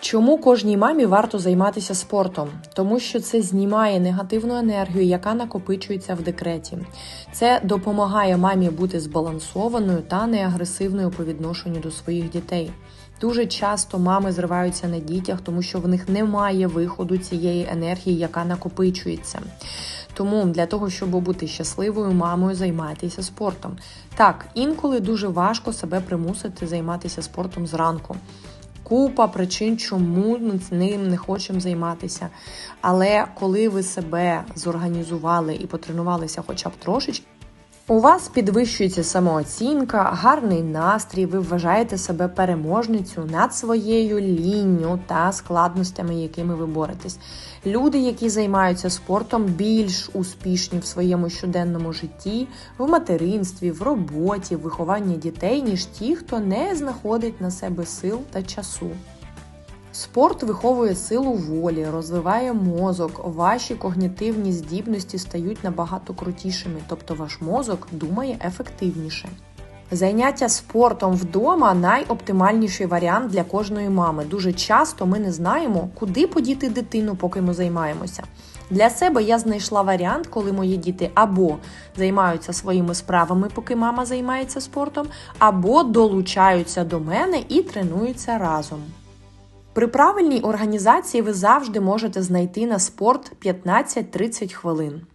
Чому кожній мамі варто займатися спортом? Тому що це знімає негативну енергію, яка накопичується в декреті. Це допомагає мамі бути збалансованою та неагресивною по відношенню до своїх дітей. Дуже часто мами зриваються на дітях, тому що в них немає виходу цієї енергії, яка накопичується. Тому для того, щоб бути щасливою мамою, займайтеся спортом. Так, інколи дуже важко себе примусити займатися спортом зранку. Купа причин, чому ми з ним не хочемо займатися. Але коли ви себе зорганізували і потренувалися хоча б трошечки, у вас підвищується самооцінка, гарний настрій, ви вважаєте себе переможницю над своєю лінню та складностями, якими ви боретесь. Люди, які займаються спортом, більш успішні в своєму щоденному житті, в материнстві, в роботі, в вихованні дітей, ніж ті, хто не знаходить на себе сил та часу. Спорт виховує силу волі, розвиває мозок, ваші когнітивні здібності стають набагато крутішими, тобто ваш мозок думає ефективніше. Заняття спортом вдома найоптимальніший варіант для кожної мами. Дуже часто ми не знаємо, куди подіти дитину, поки ми займаємося. Для себе я знайшла варіант, коли мої діти або займаються своїми справами, поки мама займається спортом, або долучаються до мене і тренуються разом. При правильній організації ви завжди можете знайти на спорт 15-30 хвилин.